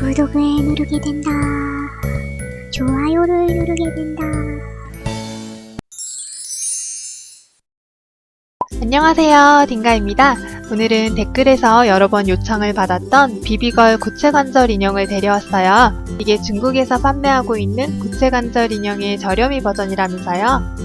구독을 누르게 된다. 좋아요를 누르게 된다. 안녕하세요. 딩가입니다. 오늘은 댓글에서 여러 번 요청을 받았던 비비걸 구체관절 인형을 데려왔어요. 이게 중국에서 판매하고 있는 구체관절 인형의 저렴이 버전이라면서요.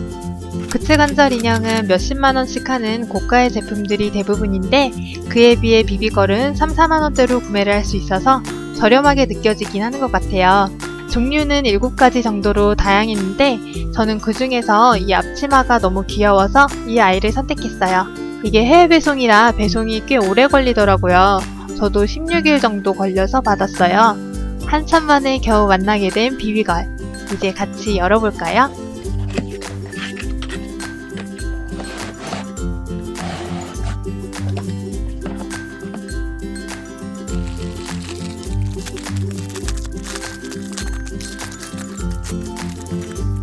구체관절 인형은 몇십만원씩 하는 고가의 제품들이 대부분인데 그에 비해 비비걸은 3, 4만원대로 구매를 할 수 있어서 저렴하게 느껴지긴 하는 것 같아요. 종류는 7가지 정도로 다양했는데 저는 그 중에서 이 앞치마가 너무 귀여워서 이 아이를 선택했어요. 이게 해외 배송이라 배송이 꽤 오래 걸리더라고요. 저도 16일 정도 걸려서 받았어요. 한참 만에 겨우 만나게 된 비비걸. 이제 같이 열어볼까요? Música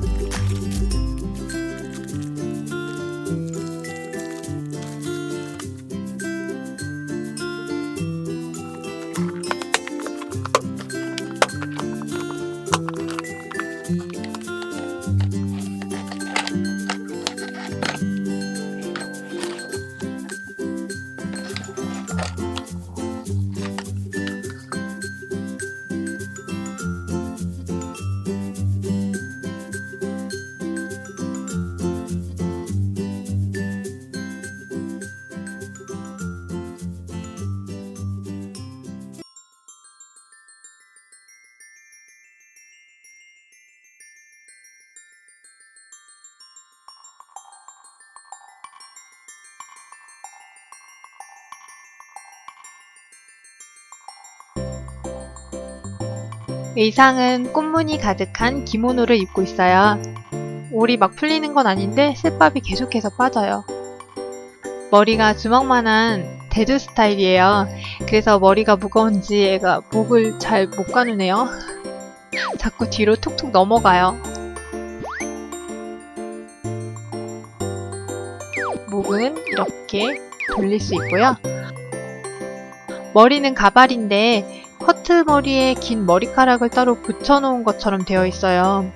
의상은 꽃무늬 가득한 기모노를 입고 있어요. 올이 막 풀리는 건 아닌데 실밥이 계속해서 빠져요. 머리가 주먹만한 대두 스타일이에요. 그래서 머리가 무거운지 애가 목을 잘 못 가누네요. 자꾸 뒤로 툭툭 넘어가요. 목은 이렇게 돌릴 수 있고요. 머리는 가발인데 커트 머리에 긴 머리카락을 따로 붙여놓은 것처럼 되어 있어요.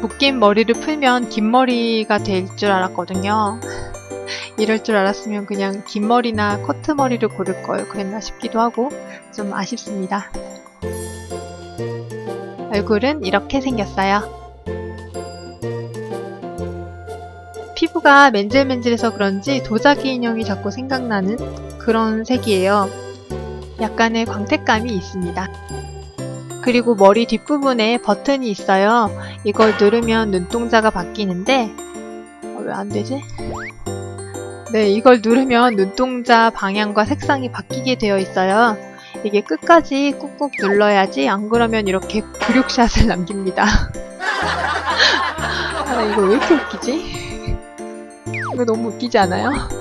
묶인 머리를 풀면 긴 머리가 될 줄 알았거든요. 이럴 줄 알았으면 그냥 긴 머리나 커트 머리를 고를 걸 그랬나 싶기도 하고 좀 아쉽습니다. 얼굴은 이렇게 생겼어요. 피부가 맨질맨질해서 그런지 도자기 인형이 자꾸 생각나는 그런 색이에요. 약간의 광택감이 있습니다. 그리고 머리 뒷부분에 버튼이 있어요. 이걸 누르면 눈동자가 바뀌는데 왜안 되지? 네, 이걸 누르면 눈동자 방향과 색상이 바뀌게 되어 있어요. 이게 끝까지 꾹꾹 눌러야지 안 그러면 이렇게 굴욕샷을 남깁니다. 아, 나 이거 왜 이렇게 웃기지? 이거 너무 웃기지 않아요?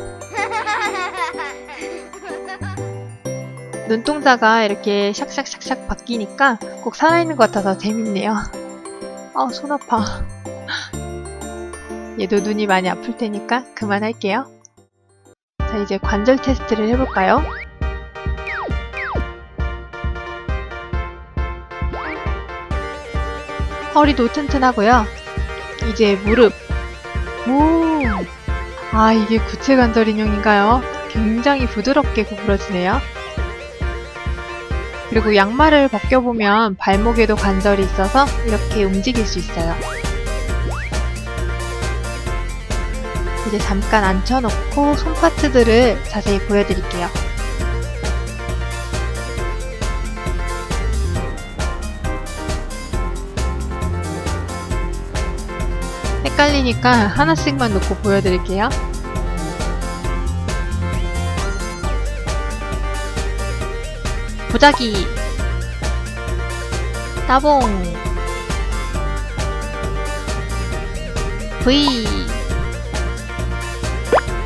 눈동자가 이렇게 샥샥샥샥 바뀌니까 꼭 살아있는 것 같아서 재밌네요. 아, 손 아파. 얘도 눈이 많이 아플 테니까 그만할게요. 자, 이제 관절 테스트를 해볼까요? 허리도 튼튼하고요. 이제 무릎. 오! 아, 이게 구체 관절 인형인가요? 굉장히 부드럽게 구부러지네요. 그리고 양말을 벗겨보면 발목에도 관절이 있어서 이렇게 움직일 수 있어요. 이제 잠깐 앉혀놓고 손 파트들을 자세히 보여드릴게요. 헷갈리니까 하나씩만 놓고 보여드릴게요. 보자기 따봉 V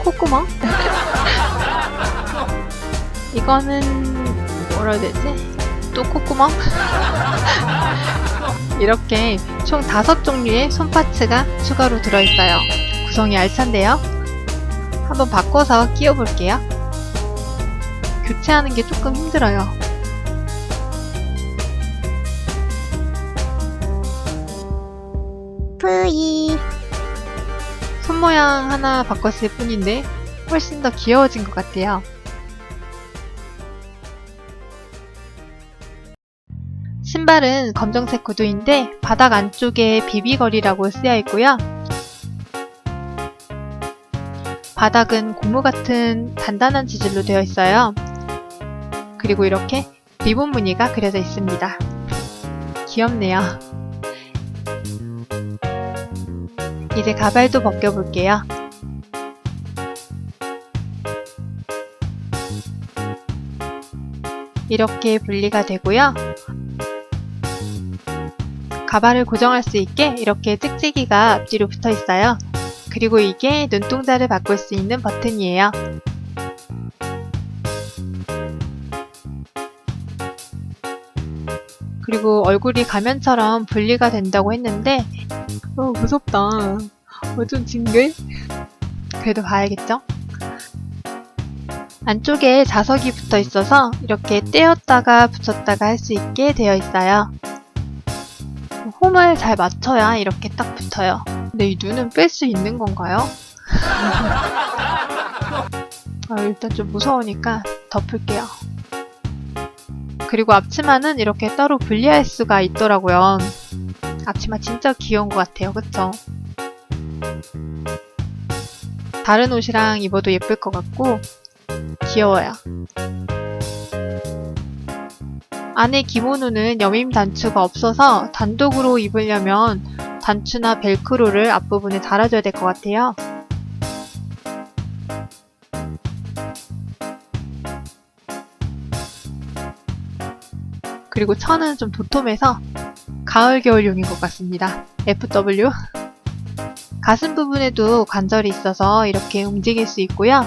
콧구멍 이거는 뭐라 해야 되지? 또 콧구멍? 이렇게 총 다섯 종류의 손파츠가 추가로 들어있어요. 구성이 알찬데요? 한번 바꿔서 끼워볼게요. 교체하는 게 조금 힘들어요. FE. 손 모양 하나 바꿨을 뿐인데 훨씬 더 귀여워진 것 같아요. 신발은 검정색 구두인데 바닥 안쪽에 비비걸이라고 쓰여 있고요. 바닥은 고무 같은 단단한 재질로 되어 있어요. 그리고 이렇게 리본 무늬가 그려져 있습니다. 귀엽네요. 이제 가발도 벗겨볼게요. 이렇게 분리가 되고요. 가발을 고정할 수 있게 이렇게 찍찍이가 앞뒤로 붙어 있어요. 그리고 이게 눈동자를 바꿀 수 있는 버튼이에요. 그리고 얼굴이 가면처럼 분리가 된다고 했는데 어, 무섭다. 어, 좀 징글? 그래도 봐야겠죠? 안쪽에 자석이 붙어 있어서 이렇게 떼었다가 붙였다가 할 수 있게 되어 있어요. 홈을 잘 맞춰야 이렇게 딱 붙어요. 근데 이 눈은 뺄 수 있는 건가요? 아, 일단 좀 무서우니까 덮을게요. 그리고 앞치마는 이렇게 따로 분리할 수가 있더라고요. 앞치마 진짜 귀여운 것 같아요. 그쵸? 다른 옷이랑 입어도 예쁠 것 같고 귀여워요. 안에 기모노는 여밈 단추가 없어서 단독으로 입으려면 단추나 벨크로를 앞부분에 달아줘야 될 것 같아요. 그리고 천은 좀 도톰해서 가을 겨울용인 것 같습니다. FW 가슴 부분에도 관절이 있어서 이렇게 움직일 수 있고요.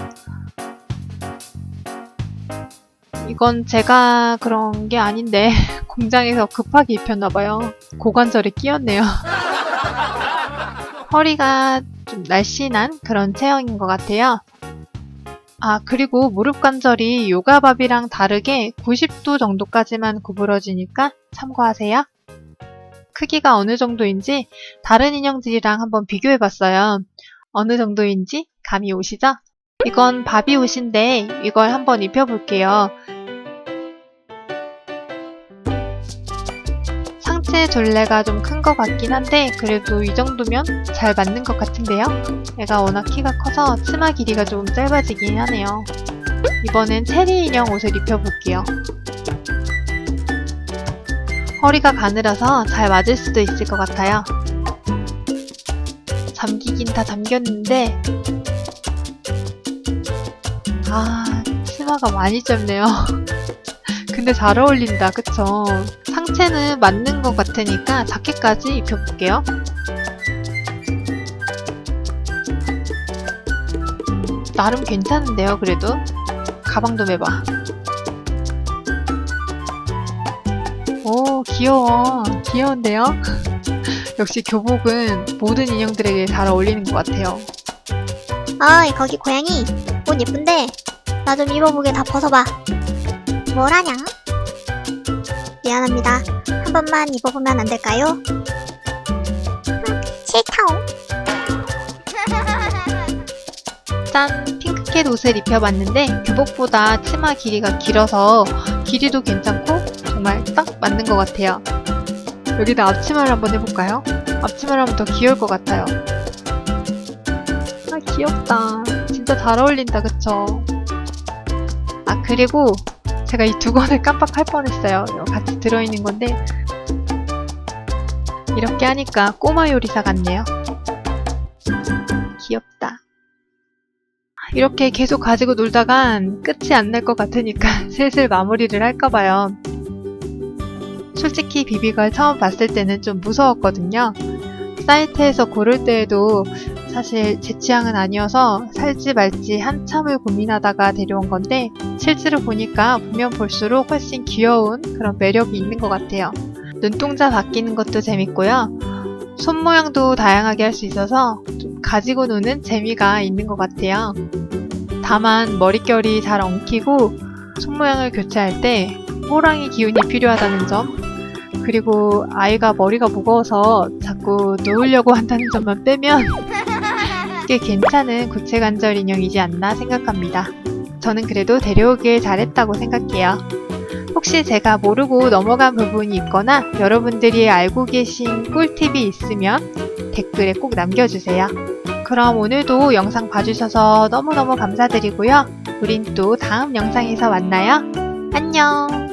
이건 제가 그런 게 아닌데 공장에서 급하게 입혔나봐요. 고관절에 끼었네요. 허리가 좀 날씬한 그런 체형인 것 같아요. 아, 그리고 무릎 관절이 요가밥이랑 다르게 90도 정도까지만 구부러지니까 참고하세요. 크기가 어느 정도인지 다른 인형들이랑 한번 비교해 봤어요. 어느 정도인지 감이 오시죠? 이건 바비 옷인데 이걸 한번 입혀볼게요. 상체 둘레가 좀 큰 것 같긴 한데 그래도 이 정도면 잘 맞는 것 같은데요? 얘가 워낙 키가 커서 치마 길이가 좀 짧아지긴 하네요. 이번엔 체리 인형 옷을 입혀볼게요. 허리가 가늘어서 잘 맞을 수도 있을 것 같아요. 잠기긴 다 잠겼는데 아 치마가 많이 짧네요. 근데 잘 어울린다 그쵸? 상체는 맞는 것 같으니까 자켓까지 입혀볼게요. 나름 괜찮은데요 그래도 가방도 매봐. 오 귀여워 귀여운데요? 역시 교복은 모든 인형들에게 잘 어울리는 것 같아요. 어이, 거기 고양이. 옷 예쁜데? 나 좀 입어보게 다 벗어봐. 뭘 하냐? 미안합니다. 한 번만 입어보면 안 될까요? 음, 싫다옹. 짠! 핑크캣 옷을 입혀봤는데 교복보다 치마 길이가 길어서 길이도 괜찮고 정말 딱 맞는 것 같아요. 여기다 앞치마를 한번 해볼까요? 앞치마를 하면 더 귀여울 것 같아요. 아 귀엽다. 진짜 잘 어울린다 그쵸? 아 그리고 제가 이 두 권을 깜빡할 뻔했어요. 같이 들어있는 건데 이렇게 하니까 꼬마 요리사 같네요. 귀엽다. 이렇게 계속 가지고 놀다간 끝이 안 날 것 같으니까 슬슬 마무리를 할까봐요. 솔직히 비비걸 처음 봤을 때는 좀 무서웠거든요. 사이트에서 고를 때에도 사실 제 취향은 아니어서 살지 말지 한참을 고민하다가 데려온 건데 실제로 보니까 보면 볼수록 훨씬 귀여운 그런 매력이 있는 것 같아요. 눈동자 바뀌는 것도 재밌고요. 손 모양도 다양하게 할 수 있어서 좀 가지고 노는 재미가 있는 것 같아요. 다만 머릿결이 잘 엉키고 손 모양을 교체할 때 호랑이 기운이 필요하다는 점 그리고 아이가 머리가 무거워서 자꾸 누우려고 한다는 점만 빼면 꽤 괜찮은 구체관절 인형이지 않나 생각합니다. 저는 그래도 데려오길 잘했다고 생각해요. 혹시 제가 모르고 넘어간 부분이 있거나 여러분들이 알고 계신 꿀팁이 있으면 댓글에 꼭 남겨주세요. 그럼 오늘도 영상 봐주셔서 너무너무 감사드리고요. 우린 또 다음 영상에서 만나요. 안녕!